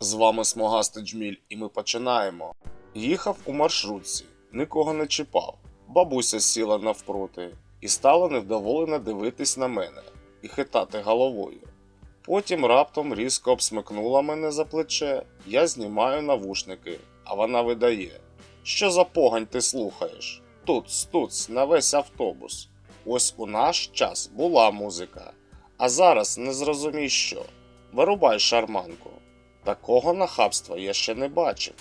З вами Смогастий Джміль, і ми починаємо. Їхав у маршрутці, нікого не чіпав. Бабуся сіла навпроти і стала невдоволено дивитись на мене і хитати головою. Потім раптом різко обсмикнула мене за плече, я знімаю навушники, а вона видає. Що за погань ти слухаєш? Тут, стуц, на весь автобус. Ось у наш час була музика, а зараз не зрозумій що. Вирубай шарманку. Такого нахабства я ще не бачив.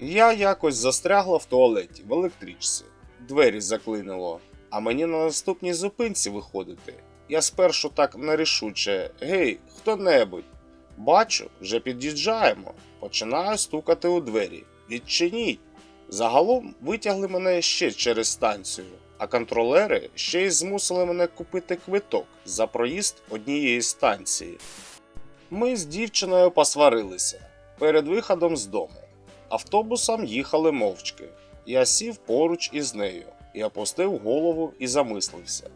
Я якось застрягла в туалеті в електричці. Двері заклинило, а мені на наступній зупинці виходити. Я спершу так нерішуче Гей, хто-небудь. Бачу, вже під'їжджаємо. Починаю стукати у двері. Відчиніть. Загалом витягли мене ще через станцію, а контролери ще й змусили мене купити квиток за проїзд однієї станції. Ми з дівчиною посварилися перед виходом з дому. Автобусом їхали мовчки. Я сів поруч із нею і опустив голову і замислився.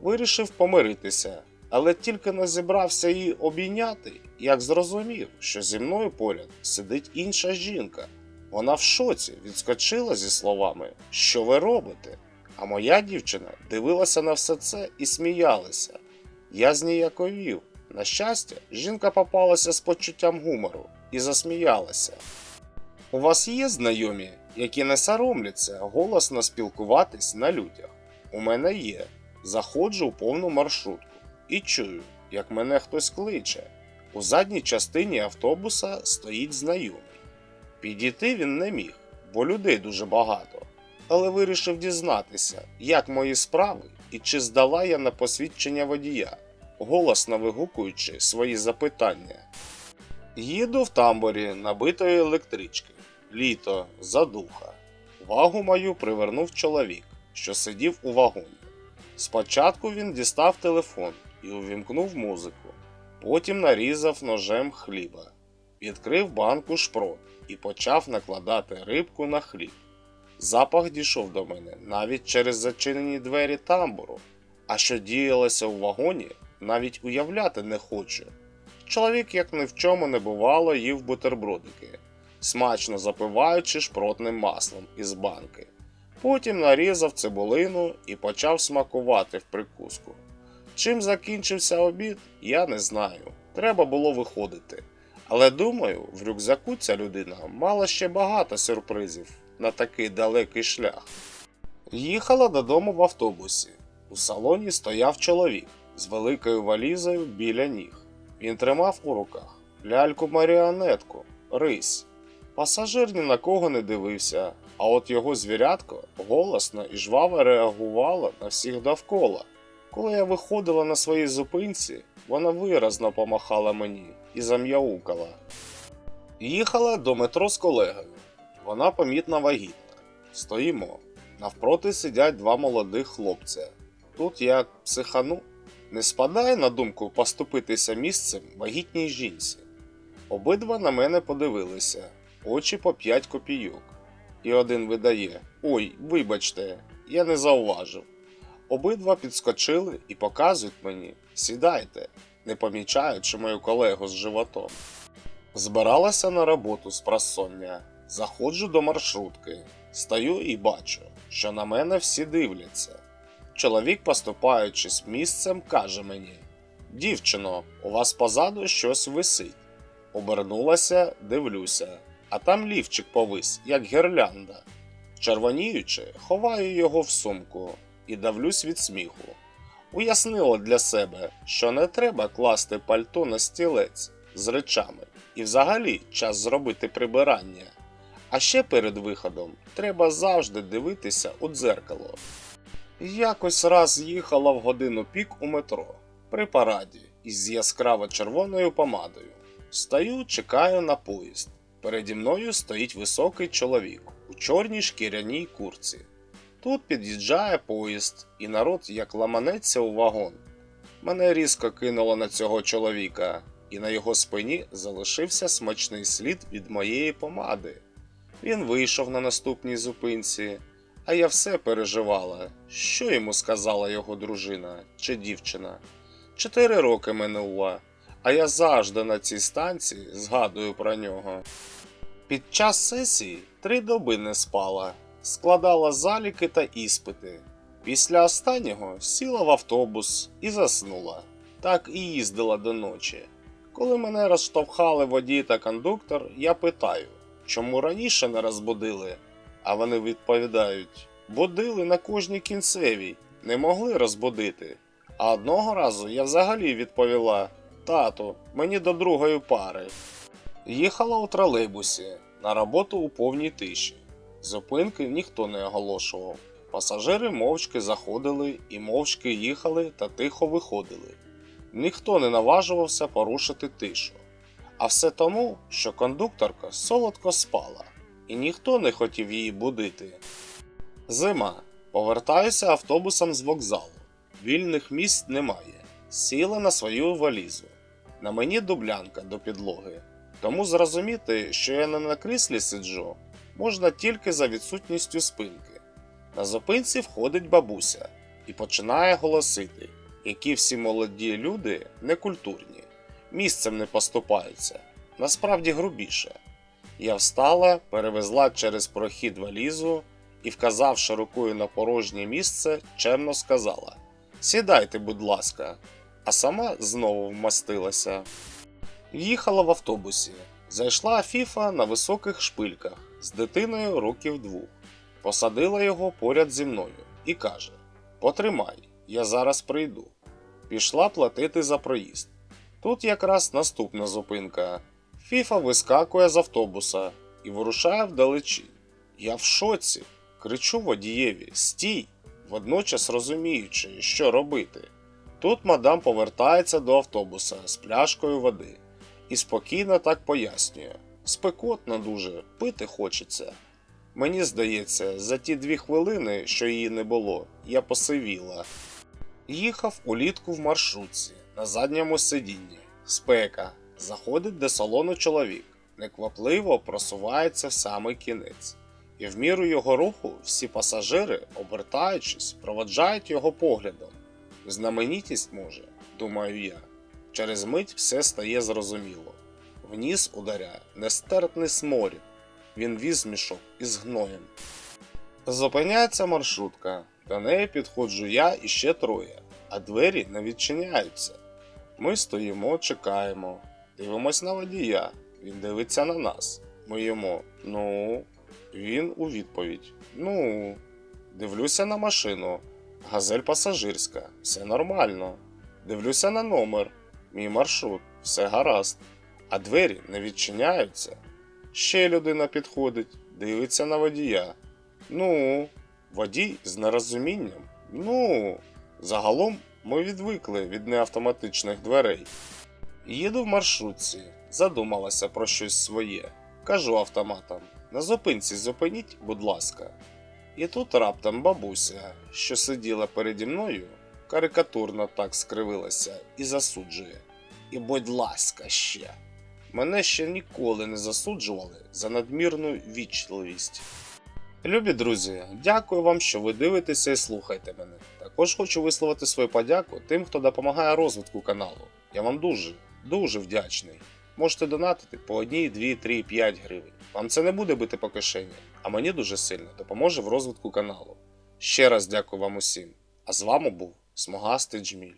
Вирішив помиритися, але тільки не зібрався її обійняти, як зрозумів, що зі мною поряд сидить інша жінка. Вона в шоці відскочила зі словами Що ви робите? А моя дівчина дивилася на все це і сміялася. Я зніяковів. На щастя, жінка попалася з почуттям гумору і засміялася. У вас є знайомі, які не соромляться голосно спілкуватись на людях? У мене є. Заходжу у повну маршрутку і чую, як мене хтось кличе. У задній частині автобуса стоїть знайомий. Підійти він не міг, бо людей дуже багато, але вирішив дізнатися, як мої справи і чи здала я на посвідчення водія, голосно вигукуючи свої запитання. Їду в тамбурі набитої електрички. Літо, задуха. Увагу мою привернув чоловік, що сидів у вагоні. Спочатку він дістав телефон і увімкнув музику, потім нарізав ножем хліба, відкрив банку шпрот і почав накладати рибку на хліб. Запах дійшов до мене навіть через зачинені двері тамбуру, а що діялося у вагоні, навіть уявляти не хочу. Чоловік, як ні в чому не бувало, їв бутербродики, смачно запиваючи шпротним маслом із банки. Потім нарізав цибулину і почав смакувати в прикуску. Чим закінчився обід, я не знаю. Треба було виходити. Але думаю, в рюкзаку ця людина мала ще багато сюрпризів на такий далекий шлях. Їхала додому в автобусі. У салоні стояв чоловік з великою валізою біля ніг. Він тримав у руках ляльку маріонетку, рись. Пасажир ні на кого не дивився, а от його звірятко голосно і жваво реагувало на всіх довкола. Коли я виходила на своїй зупинці, вона виразно помахала мені і зам'яукала. Їхала до метро з колегою. Вона помітно вагітна. Стоїмо. Навпроти сидять два молодих хлопця. Тут я психану. Не спадає на думку поступитися місцем вагітній жінці. Обидва на мене подивилися, очі по 5 копійок. І один видає: Ой, вибачте, я не зауважив. Обидва підскочили і показують мені: сідайте, не помічаючи мою колегу з животом. Збиралася на роботу з просоння. Заходжу до маршрутки, стою і бачу, що на мене всі дивляться. Чоловік, поступаючись місцем, каже мені: Дівчино, у вас позаду щось висить. Обернулася, дивлюся, а там лівчик повис, як гірлянда. Червоніючи, ховаю його в сумку і давлюсь від сміху. Уяснила для себе, що не треба класти пальто на стілець з речами, і взагалі час зробити прибирання. А ще перед виходом треба завжди дивитися у дзеркало. Якось раз їхала в годину пік у метро при параді із яскраво червоною помадою. Стою, чекаю на поїзд. Переді мною стоїть високий чоловік у чорній шкіряній курці. Тут під'їжджає поїзд, і народ як ламанеться у вагон. Мене різко кинуло на цього чоловіка, і на його спині залишився смачний слід від моєї помади. Він вийшов на наступній зупинці, а я все переживала, що йому сказала його дружина чи дівчина. Чотири роки минуло, А я завжди на цій станції згадую про нього. Під час сесії три доби не спала, складала заліки та іспити. Після останнього сіла в автобус і заснула. Так і їздила до ночі. Коли мене розштовхали водій та кондуктор, я питаю, чому раніше не розбудили? А вони відповідають: будили на кожній кінцевій, не могли розбудити. А одного разу я взагалі відповіла: Тату, мені до другої пари. Їхала у тролейбусі на роботу у повній тиші. Зупинки ніхто не оголошував. Пасажири мовчки заходили і мовчки їхали та тихо виходили. Ніхто не наважувався порушити тишу. А все тому, що кондукторка солодко спала, і ніхто не хотів її будити. Зима. Повертаюся автобусом з вокзалу. Вільних місць немає. Сіла на свою валізу. На мені дублянка до підлоги. Тому зрозуміти, що я не на кріслі сиджу, можна тільки за відсутністю спинки. На зупинці входить бабуся і починає голосити, які всі молоді люди некультурні, місцем не поступаються, насправді грубіше. Я встала, перевезла через прохід валізу і, вказавши рукою на порожнє місце, чемно сказала: Сідайте, будь ласка, а сама знову вмастилася. Їхала в автобусі. Зайшла Фіфа на високих шпильках з дитиною років двох. Посадила його поряд зі мною і каже: Потримай, я зараз прийду. Пішла платити за проїзд. Тут якраз наступна зупинка. Фіфа вискакує з автобуса і вирушає вдалечі. Я в шоці. Кричу водієві: Стій! водночас розуміючи, що робити. Тут мадам повертається до автобуса з пляшкою води і спокійно так пояснює: спекотно дуже, пити хочеться. Мені здається, за ті дві хвилини, що її не було, я посивіла. Їхав улітку в маршрутці на задньому сидінні. Спека. Заходить до салону чоловік, неквапливо просувається в самий кінець. І в міру його руху всі пасажири, обертаючись, проводжають його поглядом. Знаменітість може, думаю я. Через мить все стає зрозуміло. В ніс ударяє нестерпний сморід. Він віз мішок із гноєм. Зупиняється маршрутка. До неї підходжу я і ще троє, а двері не відчиняються. Ми стоїмо, чекаємо, дивимось на водія. Він дивиться на нас. Ми йому ну. Він у відповідь: Ну, дивлюся на машину. Газель пасажирська, все нормально. Дивлюся на номер, мій маршрут, все гаразд. А двері не відчиняються. Ще людина підходить, дивиться на водія. Ну, водій з нерозумінням. Ну, загалом ми відвикли від неавтоматичних дверей. Їду в маршрутці, задумалася про щось своє. Кажу автоматам: на зупинці зупиніть, будь ласка. І тут раптом бабуся, що сиділа переді мною, карикатурно так скривилася і засуджує. І будь ласка, ще. Мене ще ніколи не засуджували за надмірну вічливість. Любі друзі, дякую вам, що ви дивитеся і слухаєте мене. Також хочу висловити свою подяку тим, хто допомагає розвитку каналу. Я вам дуже, дуже вдячний. Можете донатити по 1, 2, 3, 5 гривень. Вам це не буде бити по кишені, а мені дуже сильно допоможе в розвитку каналу. Ще раз дякую вам усім. А з вами був Смугастий Джміль.